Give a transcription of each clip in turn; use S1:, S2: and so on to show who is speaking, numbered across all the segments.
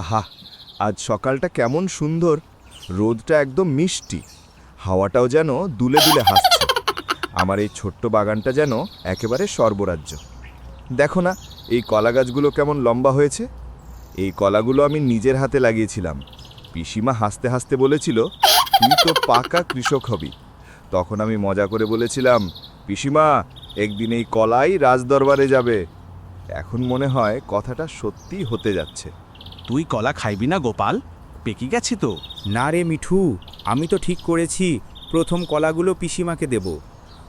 S1: আহা, আজ সকালটা কেমন সুন্দর। রোদটা একদম মিষ্টি। হাওয়াটাও যেন দুলে দুলে হাসছে। আমার এই ছোট্ট বাগানটা যেন একেবারে সর্বরাজ্য দেখো না, এই কলা গাছগুলো কেমন লম্বা হয়েছে। এই কলাগুলো আমি নিজের হাতে লাগিয়েছিলাম। পিসিমা হাসতে হাসতে বলেছিল, তুই তো পাকা কৃষক হবি। তখন আমি মজা করে বলেছিলাম, পিসিমা, একদিন এই কলাই রাজদরবারে যাবে। এখন মনে হয় কথাটা সত্যিই হতে যাচ্ছে।
S2: তুই কলা খাইবি না গোপাল? পেকে গেছি তো।
S3: না রে মিঠু আমি তো ঠিক করেছি। প্রথম কলাগুলো পিসিমাকে দেব।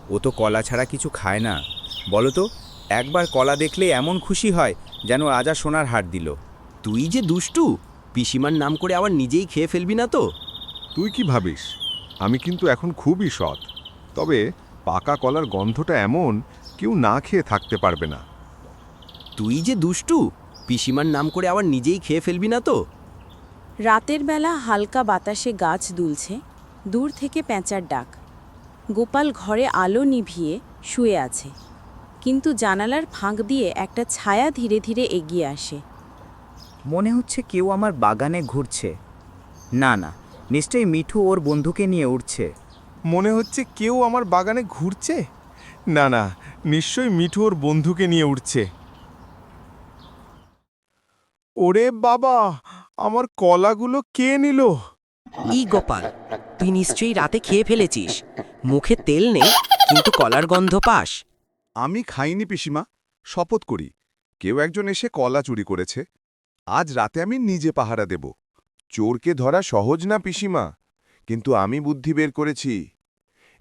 S3: ও তো কলা ছাড়া কিছু খায় না। বলো তো একবার কলা দেখলে এমন খুশি হয় যেন রাজা সোনার হার দিল।
S4: তুই যে দুষ্টু পিসিমার নাম করে আবার নিজেই খেয়ে ফেলবি না তো?
S5: তুই কি ভাবিস? আমি কিন্তু এখন খুবই সৎ। তবে পাকা কলার গন্ধটা এমন কেউ না খেয়ে থাকতে পারবে না।
S4: তুই যে দুষ্টু পিসিমার নাম করে আবার নিজেই খেয়ে ফেলবি না তো?
S6: রাতের বেলা হালকা বাতাসে গাছ দুলছে দূর থেকে প্যাঁচার ডাক। গোপাল ঘরে আলো নিভিয়ে শুয়ে আছে কিন্তু জানালার ফাঁক দিয়ে একটা ছায়া ধীরে ধীরে এগিয়ে আসে।
S7: মনে হচ্ছে কেউ আমার বাগানে ঘুরছে। না না নিশ্চয়ই মিঠু ওর বন্ধুকে নিয়ে উঠছে
S1: মনে হচ্ছে কেউ আমার বাগানে ঘুরছে? না না নিশ্চয়ই মিঠু ওর বন্ধুকে নিয়ে উঠছে ওরে বাবা আমার কলাগুলো কে নিল?
S8: ই গোপাল তুই নিশ্চয়ই রাতে খেয়ে ফেলেছিস। মুখে তেল নেই কিন্তু কলার গন্ধ পাস।
S5: আমি খাইনি পিসিমা শপথ করি। কেউ একজন এসে কলা চুরি করেছে। আজ রাতে আমি নিজে পাহারা দেব। চোরকে ধরা সহজ না পিসিমা কিন্তু আমি বুদ্ধি বের করেছি।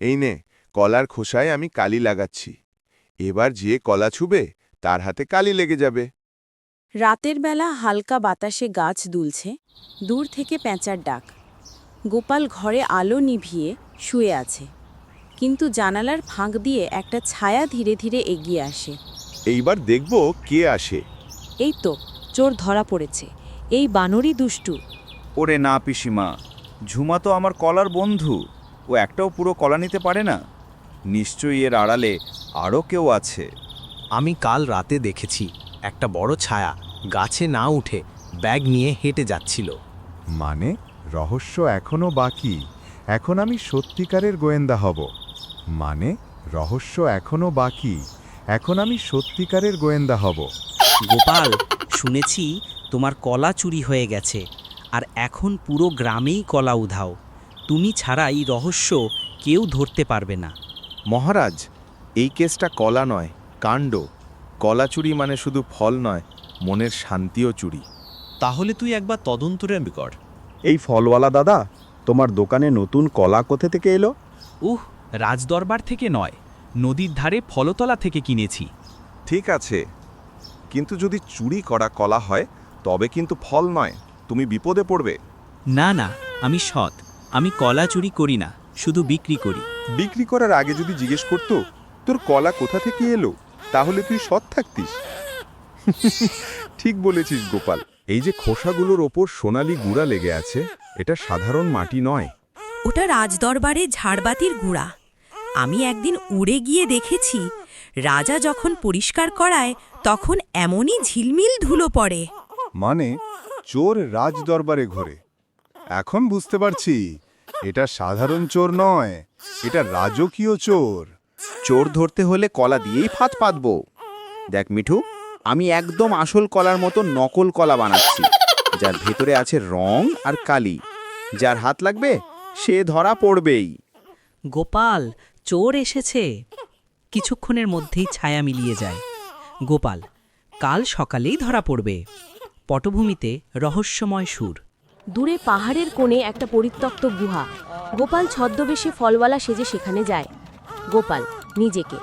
S5: এই নে কলার খোসায় আমি কালি লাগাচ্ছি। এবার যে কলা ছুবে তার হাতে কালি লেগে যাবে।
S6: রাতের বেলা হালকা বাতাসে গাছ দুলছে দূর থেকে প্যাঁচার ডাক। গোপাল ঘরে আলো নিভিয়ে শুয়ে আছে কিন্তু জানালার ফাঁক দিয়ে একটা ছায়া ধীরে ধীরে এগিয়ে আসে।
S5: এইবার দেখব কে আসে।
S6: এই তো চোর ধরা পড়েছে এই বানরই দুষ্টু।
S3: ওরে না পিসিমা ঝুমা তো আমার কলার বন্ধু ও একটাও পুরো কলা নিতে পারে না। নিশ্চয়ই এর আড়ালে আরও কেউ আছে।
S2: আমি কাল রাতে দেখেছি একটা বড় ছায়া গাছে না উঠে ব্যাগ নিয়ে হেঁটে যাচ্ছিল।
S5: মানে রহস্য এখনও বাকি। এখন আমি সত্যিকারের গোয়েন্দা হব। মানে রহস্য এখনও বাকি। এখন আমি সত্যিকারের গোয়েন্দা হব।
S8: গোপাল শুনেছি তোমার কলা চুরি হয়ে গেছে আর এখন পুরো গ্রামেই কলা উধাও। তুমি ছাড়াই রহস্য কেউ ধরতে পারবে না।
S1: মহারাজ এই কেসটা কলা নয় কাণ্ড। কলা চুরি মানে শুধু ফল নয় মনের শান্তিও চুরি।
S2: তাহলে তুই একবার তদন্তরে কর
S9: এই ফলওয়ালা দাদা তোমার দোকানে নতুন কলা কোথা থেকে এলো?
S2: উহ রাজদরবার থেকে নয় নদীর ধারে ফলতলা থেকে কিনেছি।
S5: ঠিক আছে কিন্তু যদি চুরি করা কলা হয় তবে কিন্তু ফল নয় তুমি বিপদে পড়বে।
S3: না না আমি সৎ আমি কলা চুরি করি না শুধু বিক্রি করি।
S5: বিক্রি করার আগে যদি জিজ্ঞেস করতো তোর কলা কোথা থেকে এলো? তাহলে তুই সৎ থাকতিস। ঠিক বলেছিস গোপাল। এই যে খোসাগুলোর ওপর সোনালি গুড়া লেগে আছে এটা সাধারণ মাটি নয়।
S10: ওটা রাজদরবারে ঝাড়বাতির গুঁড়া। আমি একদিন উড়ে গিয়ে দেখেছি রাজা যখন পরিষ্কার করায় তখন এমনই ঝিলমিল ধুলো পড়ে।
S5: মানে চোর রাজ দরবারে ঘোরে। এখন বুঝতে পারছি এটা সাধারণ চোর নয় এটা রাজকীয় চোর।
S3: চোর ধরতে হলে কলা দিয়েই ফাঁদ পাতব। দেখ মিঠু আমি একদম আসল কলার মতো নকল কলা বানাচ্ছি যার ভেতরে আছে রং আর কালি। যার হাত লাগবে সে ধরা পড়বেই।
S8: গোপাল চোর এসেছে। কিছুক্ষণের মধ্যেই ছায়া মিলিয়ে যায়। গোপাল কাল সকালেই ধরা পড়বে। পটভূমিতে রহস্যময় সুর।
S6: দূরে পাহাড়ের কোণে একটা পরিত্যক্ত গুহা। গোপাল ছদ্মবেশে ফলওয়ালা সেজে সেখানে যায়। গোপাল নিজেকে।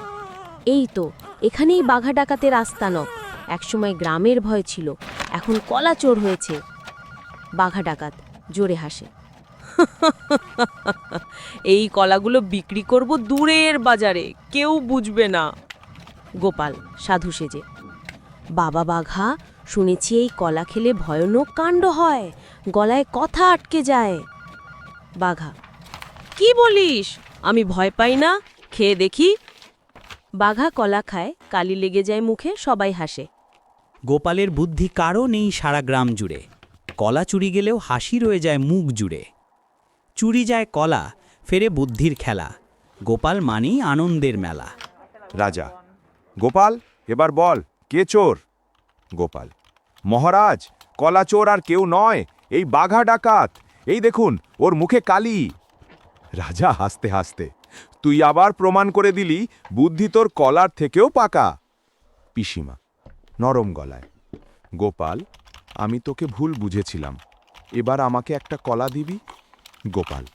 S6: এই তো এখানেই বাঘা ডাকাতের আস্তানক একসময় গ্রামের ভয় ছিল। এখন কলা চোর হয়েছে। বাঘা ডাকাত, জোরে হাসে। এই কলাগুলো বিক্রি করব দূরের বাজারে, কেউ বুঝবে না। গোপাল, সাধু সেজে। বাবা বাঘা, শুনেছি এই কলা খেলে ভয়ানক কাণ্ড হয়, গলায় কথা আটকে যায়। বাঘা, কি বলিস? আমি ভয় পাই না, খেয়ে দেখি। বাঘা কলা খায়, কালি লেগে যায় মুখে, সবাই হাসে।
S7: গোপালের বুদ্ধি কারও নেই সারা গ্রাম জুড়ে।
S8: কলা চুরি গেলেও হাসি রয়ে যায় মুখ জুড়ে। চুরি যায় কলা, ফেরে বুদ্ধির খেলা। গোপাল মানেই আনন্দের মেলা।
S5: রাজা, গোপাল, এবার বল, কে চোর? গোপাল, মহারাজ, কলা চোর আর কেউ নয়, এই বাঘা ডাকাত, এই দেখুন, ওর মুখে কালি। রাজা হাসতে হাসতে, তুই আবার প্রমাণ করে দিলি, বুদ্ধি তোর কলার থেকেও পাকা। পিসিমা নরম গলায়। গোপাল, আমি তোকে ভুল বুঝেছিলাম। এবার আমাকে একটা কলা দিবি? গোপাল।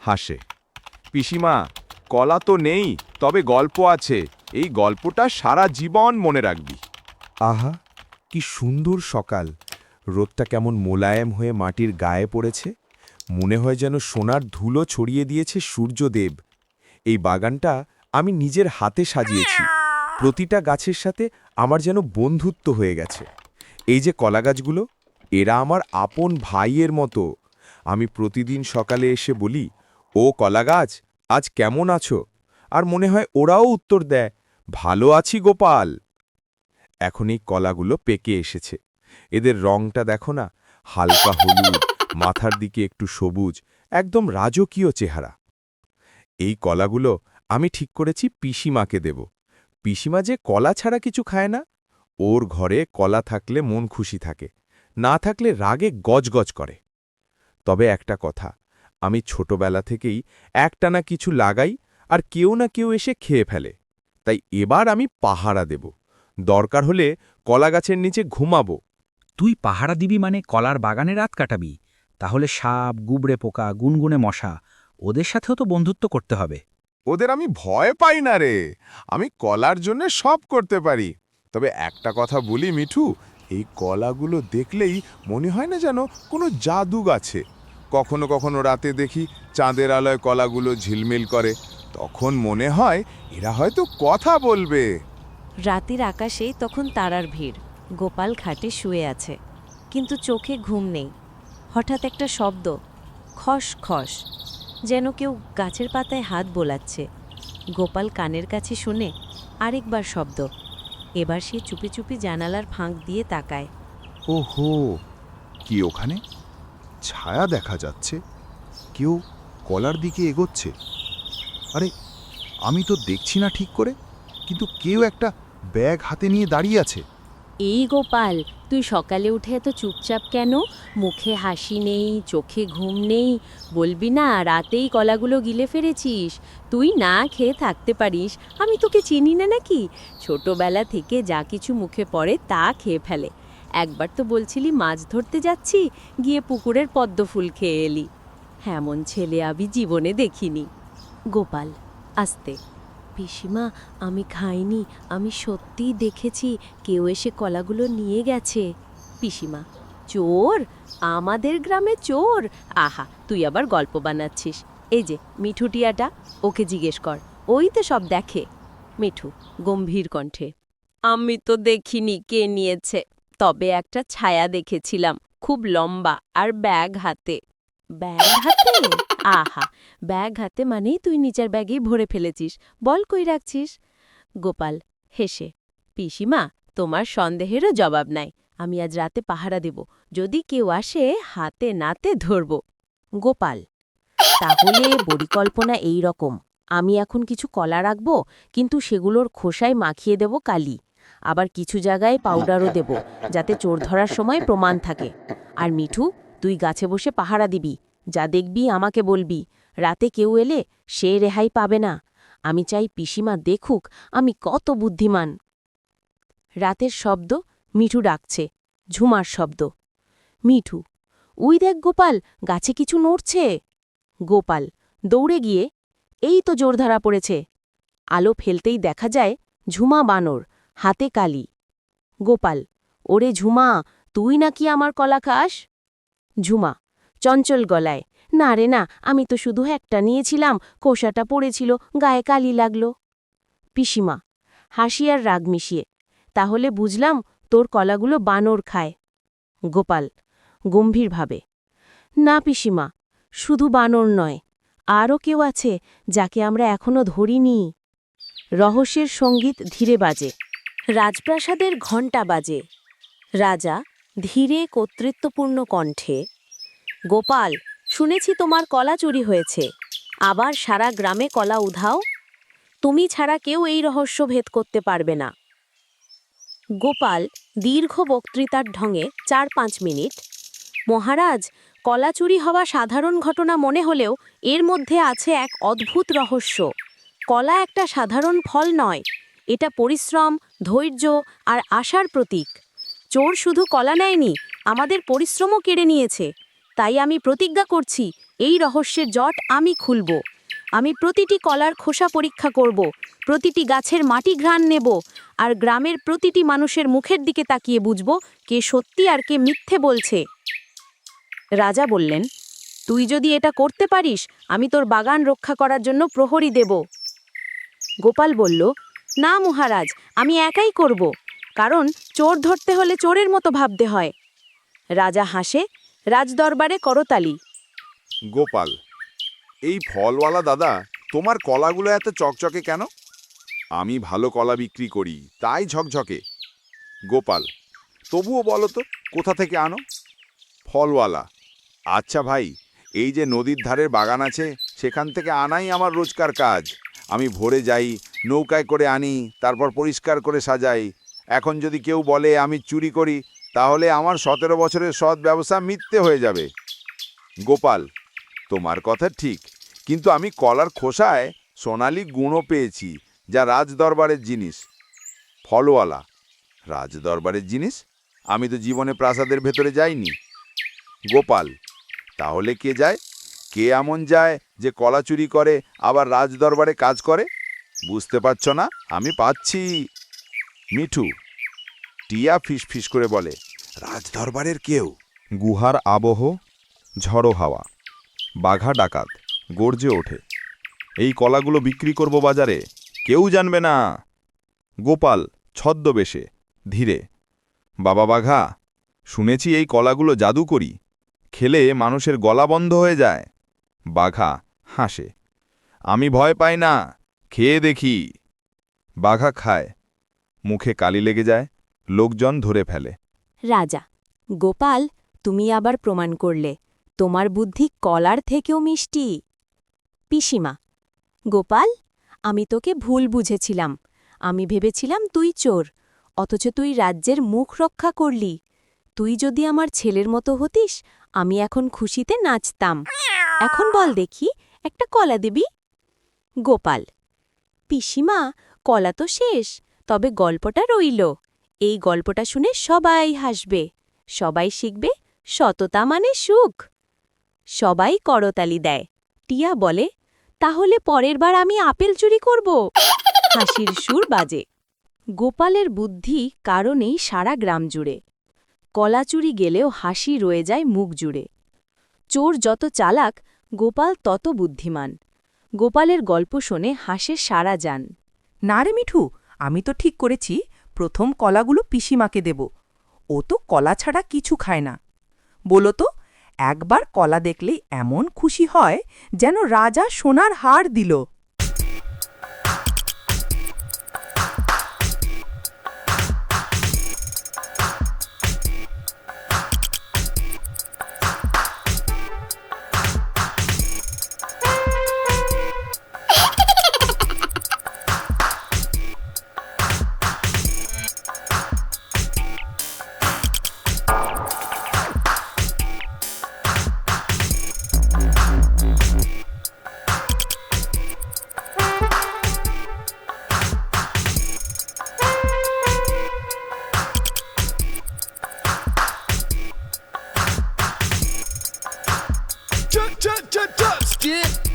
S5: হাসে। পিসিমা, কলা তো নেই, তবে গল্প আছে। এই গল্পটা সারা জীবন মনে রাখবি। আহা, কি সুন্দর সকাল। রোদটা কেমন মোলায়েম হয়ে মাটির গায়ে পড়েছে। মনে হয় যেন সোনার ধুলো ছড়িয়ে দিয়েছে সূর্যদেব। এই বাগানটা আমি নিজের হাতে সাজিয়েছি। প্রতিটা গাছের সাথে আমার যেন বন্ধুত্ব হয়ে গেছে। এই যে কলা গাছগুলো, এরা আমার আপন ভাইয়ের মতো। আমি প্রতিদিন সকালে এসে বলি, ও কলা গাছ, আজ কেমন আছো? আর মনে হয় ওরাও উত্তর দেয়, ভালো আছি গোপাল। এখন এই কলাগুলো পেকে এসেছে। এদের রংটা দেখো না, হালকা হলুদ, মাথার দিকে একটু সবুজ, একদম রাজকীয় চেহারা। এই কলাগুলো আমি ঠিক করেছি পিসিমাকে দেব। পিসিমা যে কলা ছাড়া কিছু খায় না। ওর ঘরে কলা থাকলে মন খুশি থাকে, না থাকলে রাগে গজগজ করে। তবে একটা কথা, আমি ছোটবেলা থেকেই একটানা কিছু লাগাই আর কেউ না কেউ এসে খেয়ে ফেলে। তাই এবার আমি পাহারা দেব। দরকার হলে কলা গাছের নিচে ঘুমাবো।
S11: তুই পাহারা দিবি মানে কলার বাগানে রাত কাটাবি। তাহলে সাপ, গুবড়ে পোকা, গুনগুনে মশা, ওদের সাথেও তো বন্ধুত্ব করতে হবে।
S5: ওদের আমি ভয় পাই না রে। আমি কলার জন্য সব করতে পারি। তবে একটা কথা বলি, মিঠু, এই কলাগুলো দেখলেই মনে হয় না যেন কোনো জাদু গাছে। কখনো কখনো রাতে দেখি চাঁদের আলোয় কলাগুলো ঝিলমিল করে। তখন মনে হয় এরা হয়তো কথা বলবে।
S6: রাতের আকাশে তখন তারার ভিড়। গোপাল খাটে শুয়ে আছে। কিন্তু চোখে ঘুম নেই। হঠাৎ একটা শব্দ। খস খস। যেন কেউ গাছের পাতায় হাত বোলাচ্ছে। গোপাল কানের কাছে শুনে আরেকবার শব্দ। এবার সে চুপি চুপি জানালার ফাঁক দিয়ে তাকায়।
S5: ওহো কি ওখানে? ছায়া দেখা যাচ্ছে। কেউ কলার দিকে এগোচ্ছে। আরে আমি তো দেখছি না ঠিক করে কিন্তু কেউ একটা ব্যাগ হাতে নিয়ে দাঁড়িয়ে আছে।
S6: এই গোপাল তুই সকালে উঠে এত চুপচাপ কেন? মুখে হাসি নেই, চোখে ঘুম নেই। বলবি না, রাতেই কলাগুলো গিলে ফেলেছিস। তুই না খেয়ে থাকতে পারিস। আমি তোকে চিনি না নাকি? ছোটোবেলা থেকে যা কিছু মুখে পড়ে তা খেয়ে ফেলে। একবার তো বলছিলি মাছ ধরতে যাচ্ছি, গিয়ে পুকুরের পদ্ম ফুল খেয়ে এলি। এমন ছেলে আমি জীবনে দেখিনি। গোপাল, আস্তে। পিসিমা, আমি খাইনি, আমি সত্যিই দেখেছি, কেউ এসে কলাগুলো নিয়ে গেছে। পিসিমা, চোর! আমাদের গ্রামে চোর! আহা, তুই আবার গল্প বানাচ্ছিস। এই যে, মিঠু টিয়াটা, ওকে জিজ্ঞেস কর। ওই তো সব দেখে। মিঠু, গম্ভীর কণ্ঠে। আমি তো দেখিনি কে নিয়েছে। তবে একটা ছায়া দেখেছিলাম, খুব লম্বা, আর ব্যাগ হাতে। ব্যাগ হাতে? আহা, ব্যাগ হাতে মানেই তুই নিচের ব্যাগেই ভরে ফেলেছিস। বল কই রাখছিস? গোপাল, হেসে, পিসিমা, তোমার সন্দেহেরও জবাব নাই। আমি আজ রাতে পাহারা দেব। যদি কেউ আসে, হাতে নাতে ধরব। গোপাল, তাহলে পরিকল্পনা এই রকম। আমি এখন কিছু কলা রাখব, কিন্তু সেগুলোর খোসায় মাখিয়ে দেব কালি। আবার কিছু জায়গায় পাউডারও দেব, যাতে চোর ধরার সময় প্রমাণ থাকে। আর মিঠু তুই গাছে বসে পাহারা দিবি, যা দেখবি আমাকে বলবি। রাতে কেউ এলে সে রেহাই পাবে না। আমি চাই পিসিমা দেখুক আমি কত বুদ্ধিমান। রাতের শব্দ মিঠু ডাকছে, ঝুমার শব্দ। মিঠু, উই দেখ গোপাল, গাছে কিছু নড়ছে? গোপাল, দৌড়ে গিয়ে, এই তো জোর ধরা পড়েছে। আলো ফেলতেই দেখা যায় ঝুমা বানর, হাতে কালি। গোপাল, ওরে ঝুমা, তুই নাকি আমার কলা খাস? ঝুমা, চঞ্চল গলায়, না রে না, আমি তো শুধু একটা নিয়েছিলাম, কোষাটা পড়েছিল, গায়ে কালি লাগল। পিসিমা, হাসি আর রাগ মিশিয়ে, তাহলে বুঝলাম, তোর কলাগুলো বানর খায়। গোপাল, গম্ভীরভাবে, না পিসিমা, শুধু বানর নয়, আরও কেউ আছে, যাকে আমরা এখনও ধরিনি। রহস্যের সংগীত ধীরে বাজে, রাজপ্রাসাদের ঘণ্টা বাজে, রাজা ধীরে কর্তৃত্বপূর্ণ কণ্ঠে, গোপাল, শুনেছি তোমার কলা চুরি হয়েছে। আবার সারা গ্রামে কলা উধাও। তুমি ছাড়া কেউ এই রহস্য ভেদ করতে পারবে না। গোপাল, দীর্ঘ বক্তৃতার ঢঙে চার পাঁচ মিনিট, মহারাজ, কলা চুরি হওয়া সাধারণ ঘটনা মনে হলেও এর মধ্যে আছে এক অদ্ভুত রহস্য। কলা একটা সাধারণ ফল নয়। এটা পরিশ্রম, ধৈর্য আর আশার প্রতীক। চোর শুধু কলা নেয়নি, আমাদের পরিশ্রমও কেড়ে নিয়েছে। তাই আমি প্রতিজ্ঞা করছি, এই রহস্যের জট আমি খুলব। আমি প্রতিটি কলার খোসা পরীক্ষা করব, প্রতিটি গাছের মাটি ঘ্রাণ নেব, আর গ্রামের প্রতিটি মানুষের মুখের দিকে তাকিয়ে বুঝব কে সত্যি আর কে মিথ্যে বলছে। রাজা বললেন, তুই যদি এটা করতে পারিস, আমি তোর বাগান রক্ষা করার জন্য প্রহরী দেব। গোপাল বলল, না মহারাজ, আমি একাই করব। কারণ চোর ধরতে হলে চোরের মতো ভাবতে হয়। রাজা হাসে, রাজদরবারে করতালি।
S5: গোপাল, এই ফলওয়ালা দাদা, তোমার কলাগুলো এত চকচকে কেন? আমি ভালো কলা বিক্রি করি, তাই ঝকঝকে। গোপাল, তবুও বলো তো, কোথা থেকে আনো? ফলওয়ালা আচ্ছা ভাই, এই যে নদীর ধারের বাগান আছে, সেখান থেকে আনাই আমার রোজকার কাজ। আমি ভোরে যাই, নৌকায় করে আনি, তারপর পরিষ্কার করে সাজাই এখন যদি কেউ বলে, আমি চুরি করি, তাহলে আমার সতেরো বছরের সৎ ব্যবসা মিথ্যে হয়ে যাবে। গোপাল, তোমার কথা ঠিক, কিন্তু আমি কলার খোসায় সোনালি গুণও পেয়েছি, যা রাজদরবারের জিনিস। ফলওয়ালা, রাজদরবারের জিনিস? আমি তো জীবনে প্রাসাদের ভেতরে যাইনি। গোপাল, তাহলে কে যায়? কে এমন যায় যে কলা চুরি করে, আবার রাজদরবারে কাজ করে? বুঝতে পারছ না? আমি পাচ্ছি। মিঠু। টিয়া ফিস ফিস করে বলে রাজদরবারের কেউ?
S1: গুহার আবহ ঝড়ো হাওয়া। বাঘা ডাকাত গর্জে ওঠে। এই কলাগুলো বিক্রি করব বাজারে কেউ জানবে না। গোপাল ছদ্মবেশে ধীরে। বাবা বাঘা শুনেছি এই কলাগুলো জাদু করি খেলে মানুষের গলা বন্ধ হয়ে যায়। বাঘা হাসে আমি ভয় পাই না খেয়ে দেখি। বাঘা খায় মুখে কালি লেগে যায়, লোকজন ধরে ফেলে।
S6: রাজা, গোপাল, তুমি আবার প্রমাণ করলে, তোমার বুদ্ধি কলার থেকেও মিষ্টি। পিসিমা, গোপাল, আমি তোকে ভুল বুঝেছিলাম, আমি ভেবেছিলাম তুই চোর, অথচ তুই রাজ্যের মুখ রক্ষা করলি। তুই যদি আমার ছেলের মতো হতিস, আমি এখন খুশিতে নাচতাম। এখন বল দেখি, একটা কলা দিবি? গোপাল, পিসিমা, কলা তো শেষ তবে গল্পটা রইল। এই গল্পটা শুনে সবাই হাসবে। সবাই শিখবে সততা মানে সুখ। সবাই করতালি দেয়। টিয়া বলে, তাহলে পরের বার আমি আপেল চুরি করব। হাসির সুর বাজে। গোপালের বুদ্ধি কারণেই সারা গ্রাম জুড়ে। কলা চুরি গেলেও হাসি রয়ে যায় মুখ জুড়ে। চোর যত চালাক, গোপাল তত বুদ্ধিমান। গোপালের গল্প শুনে হাসে সারা যান।
S12: না রে মিঠু আমি তো ঠিক করেছি, প্রথম কলাগুলো পিসিমাকে দেব। ও তো কলা ছাড়া কিছু খায় না। বলো তো, একবার কলা দেখলেই এমন খুশি হয় যেন রাজা সোনার হার দিল। Get.